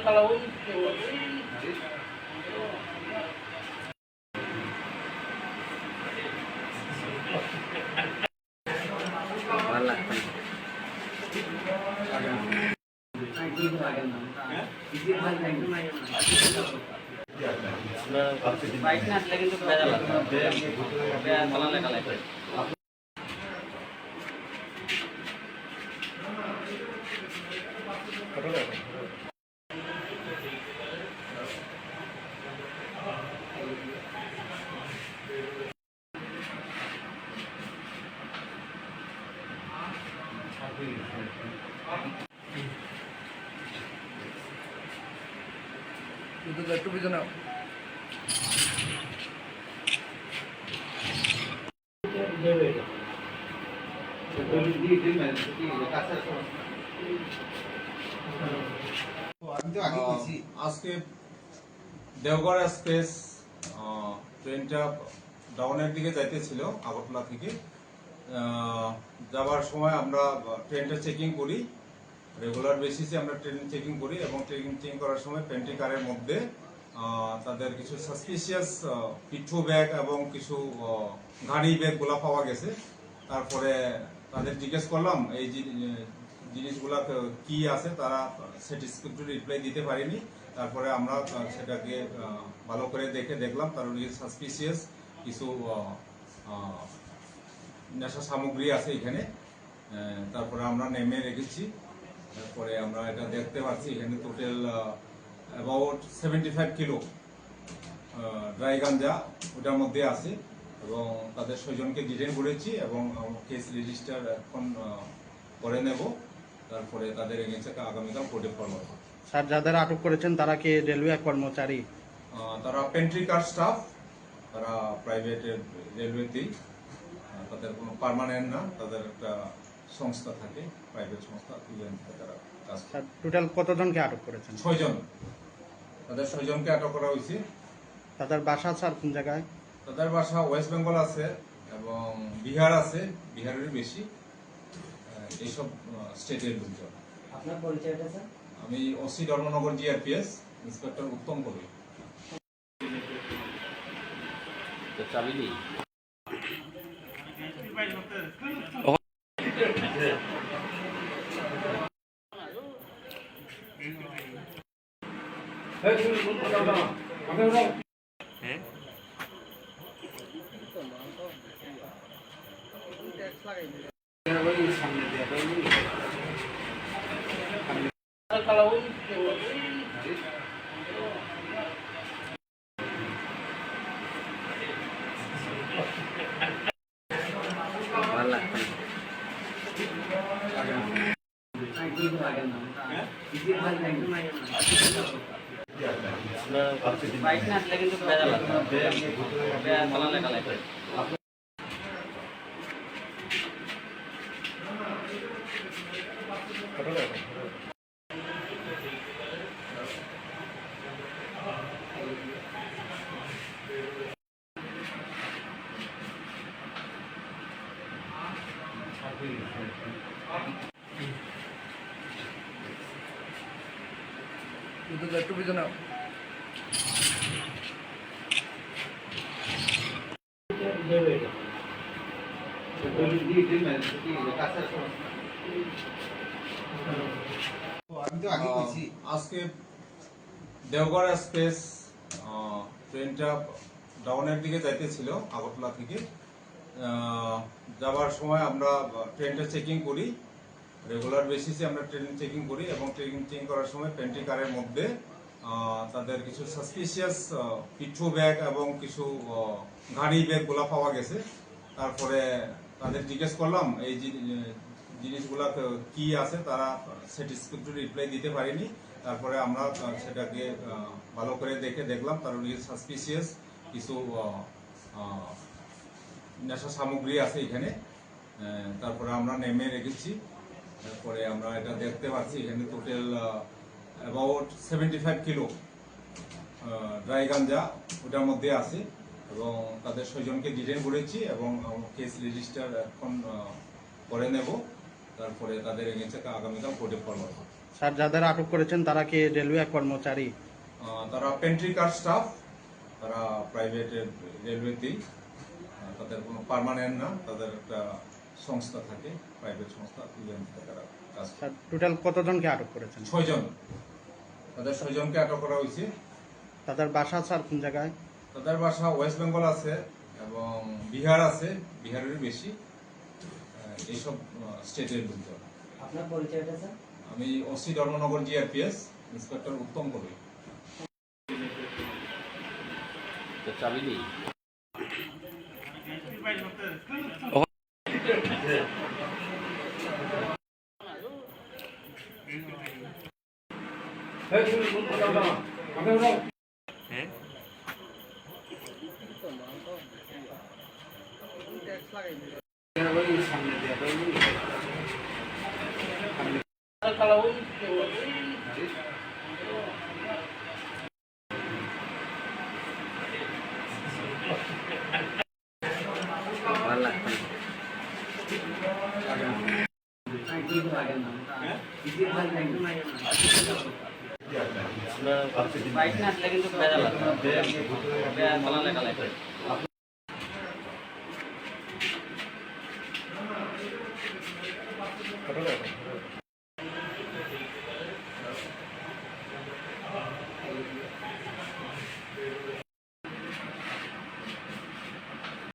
kalau Baiknya lagi untuk কিন্তু একটু নাও। আজকে দেওগড় এক্সপ্রেস ট্রেনটা ডাউনের দিকে যাইতেছিল, আগরতলা থেকে যাবার সময় আমরা ট্রেনটা চেকিং করি রেগুলার বেসিসে আমরা ট্রেনিং চেকিং করি এবং ট্রেন চেকিং করার সময় পেন্টি কারের মধ্যে তাদের কিছু সাসপিসিয়াস পিঠু ব্যাগ এবং কিছু গাড়ি ব্যাগগুলো পাওয়া গেছে। তারপরে তাদের জিজ্ঞেস করলাম, এই জিনিসগুলা কি আছে? তারা স্যাটিসফ্যাক্টরি রিপ্লাই দিতে পারেনি। তারপরে আমরা সেটাকে ভালো করে দেখে দেখলাম তার সাসপিসিয়াস কিছু নেশা সামগ্রী আছে এখানে। তারপরে আমরা নেমে রেখেছি। তারপরে আমরা এটা দেখতে পাচ্ছি এখানে total about seventy five kilo dry ganja ওটার মধ্যে আছে এবং তাদের ছয়জনকে ডিটেন করেছি এবং কেস রেজিস্টার এখন করে নেব। তারপরে তাদের এগেন্সে আগামীকাল কোর্টে ফরওয়ার্ড স্যার যাদের আটক করেছেন তারা কি রেলওয়ে কর্মচারী? তারা পেন্ট্রি কার স্টাফ তারা প্রাইভেট রেলওয়েতেই তাদের কোনো পার্মানেন্ট না তাদের একটা সংস্থা থাকে প্রাইভেট সংস্থা ইভেন তারা কাজ করে। টোটাল কতজনকে আটক করেছেন ছয়জন তাদের ছয়জনকে আটক করা হয়েছে তাদের বাসা স্যার কোন জায়গায় তাদের বাসা ওয়েস্ট বেঙ্গল আছে এবং বিহার আছে বিহারের বেশি এইসব স্টেটের লোকজন আপনার পরিচয়টা স্যার আমি OC Dharmanagar GRPS inspector Uttam কবি চাবি দিই বাইক না আসলে কিন্তু ভেজাল আছে চালান লেখা লাগে একটু পিছনে নাও। আহ, ডাউনের দিকে যাইতেছিল আগরতলা থেকে। সময় আমরা ট্রেনটা চেকিং করি। রেগুলার বেসিসে আমরা ট্রেন চেকিং করি এবং ট্রেন চেকিং করার সময় পেন্টি কারের মধ্যে তাদের কিছু সাসপিসিয়াস পিঠু ব্যাগ এবং কিছু গাড়ি ব্যাগগুলো পাওয়া গেছে। তারপরে তাদের জিজ্ঞেস করলাম, এই জিনিসগুলা কি আছে তারা স্যাটিসফ্যাক্টরি রিপ্লাই দিতে পারেনি। তারপরে আমরা সেটাকে ভালো করে দেখে দেখলাম তার সাসপিসিয়াস কিছু নেশা সামগ্রী আছে এখানে। তারপরে আমরা নেমে রেখেছি। তারপরে আমরা এটা দেখতে পাচ্ছি এখানে total about seventy five kilo dry ganja ওটার মধ্যে আছে এবং তাদের ছয়জনকে ডিটেন করেছি এবং কেস রেজিস্টার এখন করে নেব। তারপরে তাদের এগেন্সে আগামীকাল কোর্টে ফরওয়ার্ড হবে। স্যার যাদের আটক করেছেন তারা কি রেলওয়ে কর্মচারী? তারা পেন্ট্রি কার স্টাফ তারা প্রাইভেট রেলওয়েতেই তাদের কোনো পার্মানেন্ট না তাদের একটা সংস্থা থাকে প্রাইভেট সংস্থা তারা কাজ স্যার টোটাল কতজনকে আটক করেছেন? ছয়জন। তাদের ছয়জনকে আটক করা হয়েছে। তাদের বাসা স্যার কোন জায়গায়? তাদের বাসা ওয়েস্ট বেঙ্গল আছে এবং বিহার আছে বিহারের বেশি। এইসব স্টেটের লোকজন আপনার পরিচয়টা স্যার? আমি OC Dharmanagar GRPS inspector Uttam কবি চাবি দিই। ভালো লাগছে বাইক না আসলে কিন্তু ভেজাল আছে চালালে কালাই Gracias.